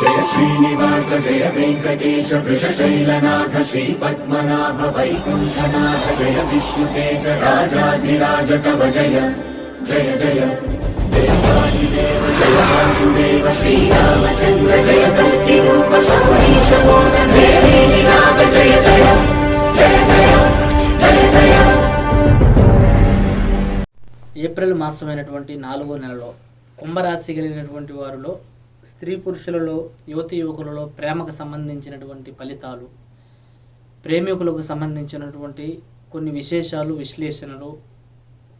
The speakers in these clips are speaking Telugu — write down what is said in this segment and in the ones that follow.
జయ శ్రీనివాస జయ వెంకటేశ వృషశైలనాథ శ్రీ పద్మనాభ వైకుంఠనాథ జయ విష్ణుతేజ రాజాధిరాజ కవ జయ జయ జయ. దేవాదిదేవ జయ వాసుదేవ శ్రీరామచంద్ర జయ కల్కి రూప సౌరీశ నాథ జయ జయ జయ జయ జయ జయ. ఏప్రిల్ మాసమైనటువంటి నాలుగో నెలలో కుంభరాశి కలిగినటువంటి వారిలో స్త్రీ పురుషులలో యువతి యువకులలో ప్రేమకు సంబంధించినటువంటి ఫలితాలు ప్రేమికులకు సంబంధించినటువంటి కొన్ని విశేషాలు విశ్లేషణలు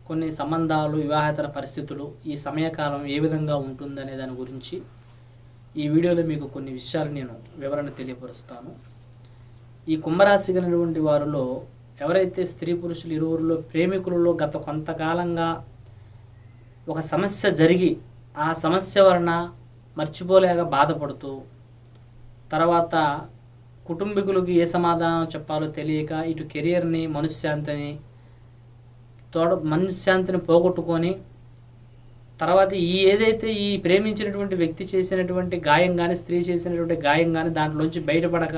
కొన్ని సంబంధాలు వివాహేతర పరిస్థితులు ఈ సమయకాలం ఏ విధంగా ఉంటుందనే దాని గురించి ఈ వీడియోలో మీకు కొన్ని విషయాలు నేను వివరణ తెలియపరుస్తాను. ఈ కుంభరాశి కలిగినటువంటి వారిలో ఎవరైతే స్త్రీ పురుషులు ఇరువురిలో ప్రేమికులలో గత కొంతకాలంగా ఒక సమస్య జరిగి ఆ సమస్య వలన మర్చిపోలేక బాధపడుతూ తర్వాత కుటుంబీకులకు ఏ సమాధానం చెప్పాలో తెలియక ఇటు కెరియర్ని మనశ్శాంతిని తోడ మనశ్శాంతిని పోగొట్టుకొని తర్వాత ఈ ఏదైతే ఈ ప్రేమించినటువంటి వ్యక్తి చేసినటువంటి గాయం కానీ స్త్రీ చేసినటువంటి గాయం కానీ దాంట్లోంచి బయటపడక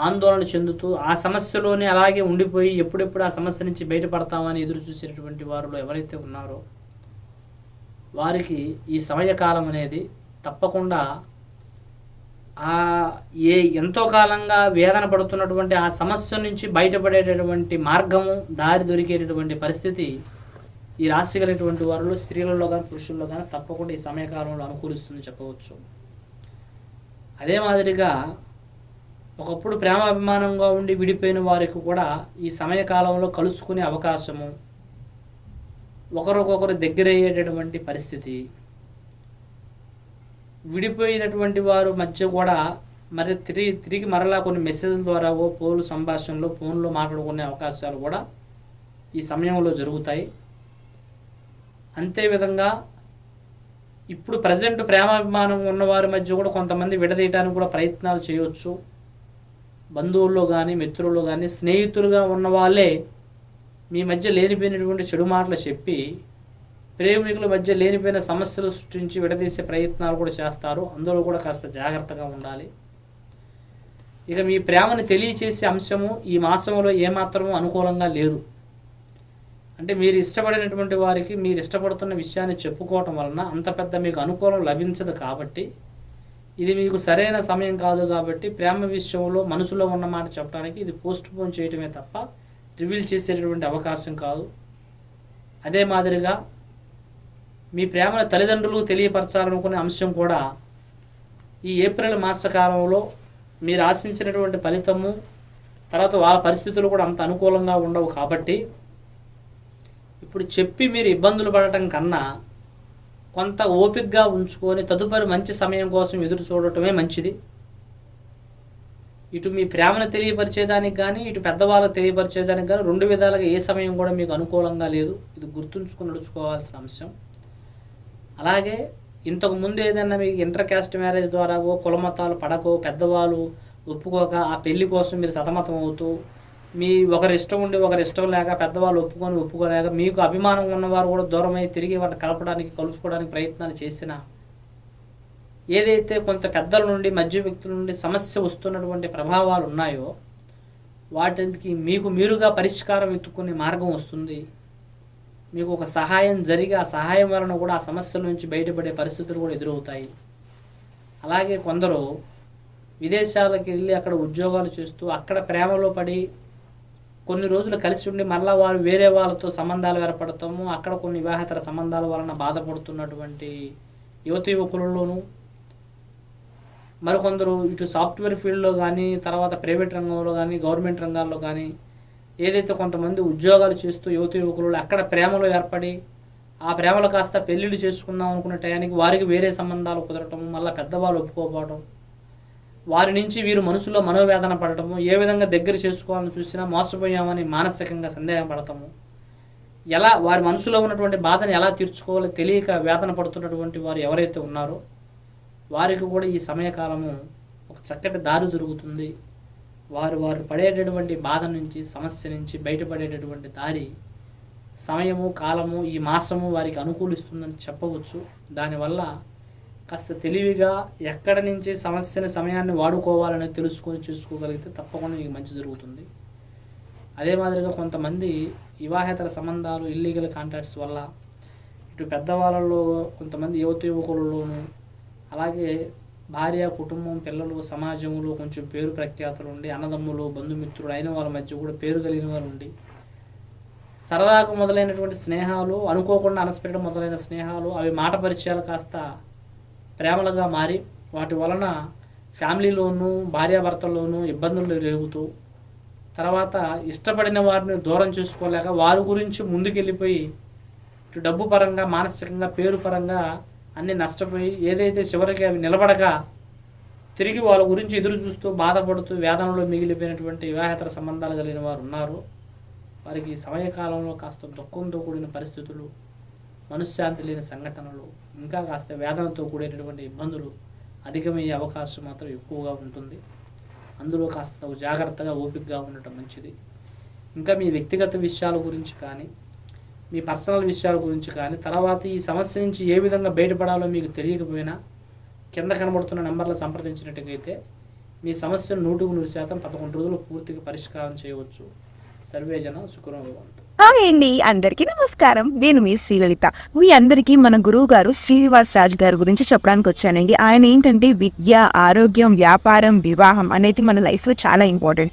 ఆందోళన చెందుతూ ఆ సమస్యలోనే అలాగే ఉండిపోయి ఎప్పుడెప్పుడు ఆ సమస్య నుంచి బయటపడతామని ఎదురు చూసేటటువంటి వారిలో ఎవరైతే ఉన్నారో వారికి ఈ సమయకాలం అనేది తప్పకుండా ఆ ఏ ఎంతో కాలంగా వేదన పడుతున్నటువంటి ఆ సమస్య నుంచి బయటపడేటటువంటి మార్గము దారి దొరికేటటువంటి పరిస్థితి ఈ రాశి కలిగినటువంటి వారిలో స్త్రీలలో కానీ పురుషుల్లో కానీ తప్పకుండా ఈ సమయకాలంలో అనుకూలిస్తుందని చెప్పవచ్చు. అదే మాదిరిగా ఒకప్పుడు ప్రేమాభిమానంగా ఉండి విడిపోయిన వారికి కూడా ఈ సమయకాలంలో కలుసుకునే అవకాశము ఒకరికొకరు దగ్గరయ్యేటటువంటి పరిస్థితి విడిపోయినటువంటి వారు మధ్య కూడా మరి తిరిగి తిరిగి మరలా కొన్ని మెసేజ్ల ద్వారా ఓ ఫోన్లు సంభాషణలో ఫోన్లో మాట్లాడుకునే అవకాశాలు కూడా ఈ సమయంలో జరుగుతాయి. అంతే విధంగా ఇప్పుడు ప్రజెంట్ ప్రేమాభిమానం ఉన్నవారి మధ్య కూడా కొంతమంది విడదీయడానికి కూడా ప్రయత్నాలు చేయవచ్చు బంధువుల్లో కానీ మిత్రుల్లో కానీ స్నేహితులుగా ఉన్న వాళ్ళే మీ మధ్య లేనిపోయినటువంటి చెడు మాటలు చెప్పి ప్రేమికుల మధ్య లేనిపోయిన సమస్యలు సృష్టించి విడదీసే ప్రయత్నాలు కూడా చేస్తారు. అందులో కూడా కాస్త జాగ్రత్తగా ఉండాలి. ఇక మీ ప్రేమను తెలియచేసే అంశము ఈ మాసంలో ఏమాత్రము అనుకూలంగా లేదు. అంటే మీరు ఇష్టపడినటువంటి వారికి మీరు ఇష్టపడుతున్న విషయాన్ని చెప్పుకోవటం వలన అంత పెద్ద మీకు అనుకూలం లభించదు కాబట్టి ఇది మీకు సరైన సమయం కాదు కాబట్టి ప్రేమ విషయంలో మనసులో ఉన్న మాట చెప్పడానికి ఇది పోస్ట్ పోన్ చేయటమే తప్ప రివీల్ చేసేటటువంటి అవకాశం కాదు. అదే మాదిరిగా మీ ప్రేమను తల్లిదండ్రులకు తెలియపరచాలనుకునే అంశం కూడా ఈ ఏప్రిల్ మాసకాలంలో మీరు ఆశించినటువంటి ఫలితము తర్వాత వాళ్ళ పరిస్థితులు కూడా అంత అనుకూలంగా ఉండవు కాబట్టి ఇప్పుడు చెప్పి మీరు ఇబ్బందులు పడటం కన్నా కొంత ఓపికగా ఉంచుకొని తదుపరి మంచి సమయం కోసం ఎదురు చూడటమే మంచిది. ఇటు మీ ప్రేమను తెలియపరిచేదానికి కానీ ఇటు పెద్దవాళ్ళకు తెలియపరిచేదానికి కానీ రెండు విధాలుగా ఏ సమయం కూడా మీకు అనుకూలంగా లేదు. ఇది గుర్తుంచుకుని నడుచుకోవాల్సిన అంశం. అలాగే ఇంతకు ముందు ఏదైనా మీకు ఇంటర్ క్యాస్ట్ మ్యారేజ్ ద్వారా ఓ కులమతాలు పడకో పెద్దవాళ్ళు ఒప్పుకోక ఆ పెళ్ళి కోసం మీరు సతమతం అవుతూ మీ ఒకరి ఇష్టం ఉండి ఒకరి ఇష్టం లేక పెద్దవాళ్ళు ఒప్పుకొని ఒప్పుకోలేక మీకు అభిమానం ఉన్నవారు కూడా దూరమై తిరిగి వాటిని కలపడానికి కలుపుకోవడానికి ప్రయత్నాలు చేసినా ఏదైతే కొంత పెద్దల నుండి మధ్య వ్యక్తుల నుండి సమస్య వస్తున్నటువంటి ప్రభావాలు ఉన్నాయో వాటికి మీకు మీరుగా పరిష్కారం ఎత్తుకునే మార్గం వస్తుంది. మీకు ఒక సహాయం జరిగి ఆ సహాయం వలన కూడా ఆ సమస్యల నుంచి బయటపడే పరిస్థితులు కూడా ఎదురవుతాయి. అలాగే కొందరు విదేశాలకు వెళ్ళి అక్కడ ఉద్యోగాలు చేస్తూ అక్కడ ప్రేమలో పడి కొన్ని రోజులు కలిసి ఉండి మళ్ళీ వారు వేరే వాళ్ళతో సంబంధాలు ఏర్పడతాము అక్కడ కొన్ని వివాహేతర సంబంధాల వలన బాధపడుతున్నటువంటి యువత యువకులలోనూ మరికొందరు ఇటు సాఫ్ట్వేర్ ఫీల్డ్లో కానీ తర్వాత ప్రైవేట్ రంగంలో కానీ గవర్నమెంట్ రంగాల్లో కానీ ఏదైతే కొంతమంది ఉద్యోగాలు చేస్తూ యువత యువకులు అక్కడ ప్రేమలో ఏర్పడి ఆ ప్రేమలు కాస్త పెళ్ళిళ్ళు చేసుకుందాం అనుకున్న టయానికి వారికి వేరే సంబంధాలు కుదరటం మళ్ళీ పెద్దవాళ్ళు ఒప్పుకోకపోవడం వారి నుంచి వీరు మనసులో మనోవేదన పడటము ఏ విధంగా దగ్గర చేసుకోవాలని చూసినా మోసపోయామని మానసికంగా సందేహపడటము ఎలా వారి మనసులో ఉన్నటువంటి బాధను ఎలా తీర్చుకోవాలో తెలియక వేదన పడుతున్నటువంటి వారు ఎవరైతే ఉన్నారో వారికి కూడా ఈ సమయకాలము ఒక చక్కటి దారి దొరుకుతుంది. వారు వారు పడేటటువంటి బాధ నుంచి సమస్య నుంచి బయటపడేటటువంటి దారి సమయము కాలము ఈ మాసము వారికి అనుకూలిస్తుందని చెప్పవచ్చు. దానివల్ల కాస్త తెలివిగా ఎక్కడి నుంచి సమస్యని సమయాన్ని వాడుకోవాలని తెలుసుకొని చూసుకోగలిగితే తప్పకుండా మీకు మంచి జరుగుతుంది. అదే మాదిరిగా కొంతమంది వివాహేతర సంబంధాలు ఇల్లీగల్ కాంటాక్ట్స్ వల్ల ఇటు పెద్దవాళ్ళలో కొంతమంది యువత యువకులలోను అలాగే భార్య కుటుంబం పిల్లలు సమాజంలో కొంచెం పేరు ప్రఖ్యాతులు ఉండి అన్నదమ్ములు బంధుమిత్రులు అయిన వాళ్ళ మధ్య కూడా పేరు కలిగిన వారు ఉండి సరదాగా మొదలైనటువంటి స్నేహాలు అనుకోకుండా అనస్పెట్టడం మొదలైన స్నేహాలు అవి మాట పరిచయాలు కాస్త ప్రేమలుగా మారి వాటి వలన ఫ్యామిలీలోనూ భార్యాభర్తల్లోనూ ఇబ్బందులు రేగుతూ తర్వాత ఇష్టపడిన వారిని దూరం చేసుకోలేక వారి గురించి ముందుకెళ్ళిపోయి డబ్బు పరంగా మానసికంగా పేరు పరంగా అన్ని నష్టపోయి ఏదైతే చివరికి అవి నిలబడక తిరిగి వాళ్ళ గురించి ఎదురు చూస్తూ బాధపడుతూ వేదనలో మిగిలిపోయినటువంటి వివాహేతర సంబంధాలు కలిగిన వారు ఉన్నారు. వారికి సమయకాలంలో కాస్త దుఃఖంతో కూడిన పరిస్థితులు మనశ్శాంతి లేని సంఘటనలు ఇంకా కాస్త వేదనతో కూడినటువంటి ఇబ్బందులు అధికమయ్యే అవకాశం మాత్రం ఎక్కువగా ఉంటుంది. అందులో కాస్త జాగ్రత్తగా ఓపికగా ఉండటం మంచిది. ఇంకా మీ వ్యక్తిగత విషయాల గురించి కానీ మీ పర్సనల్ విషయాల గురించి కానీ తర్వాత ఈ సమస్య నుంచి ఏ విధంగా బయటపడాలో మీకు తెలియకపోయినా కింద కనబడుతున్న నెంబర్లు సంప్రదించినట్టుగైతే మీ సమస్యను నూటికి నూరు శాతం పదకొండు రోజులు పూర్తిగా పరిష్కారం చేయవచ్చు. సర్వేజన శుక్రవారం హాయ్ అండి అందరికీ నమస్కారం. నేను మీ శ్రీలలిత. మీ అందరికీ మన గురువు గారు శ్రీనివాస్ రాజు గారి గురించి చెప్పడానికి వచ్చానండి. ఆయన ఏంటంటే విద్య ఆరోగ్యం వ్యాపారం వివాహం అనేది మన లైఫ్లో చాలా ఇంపార్టెంట్.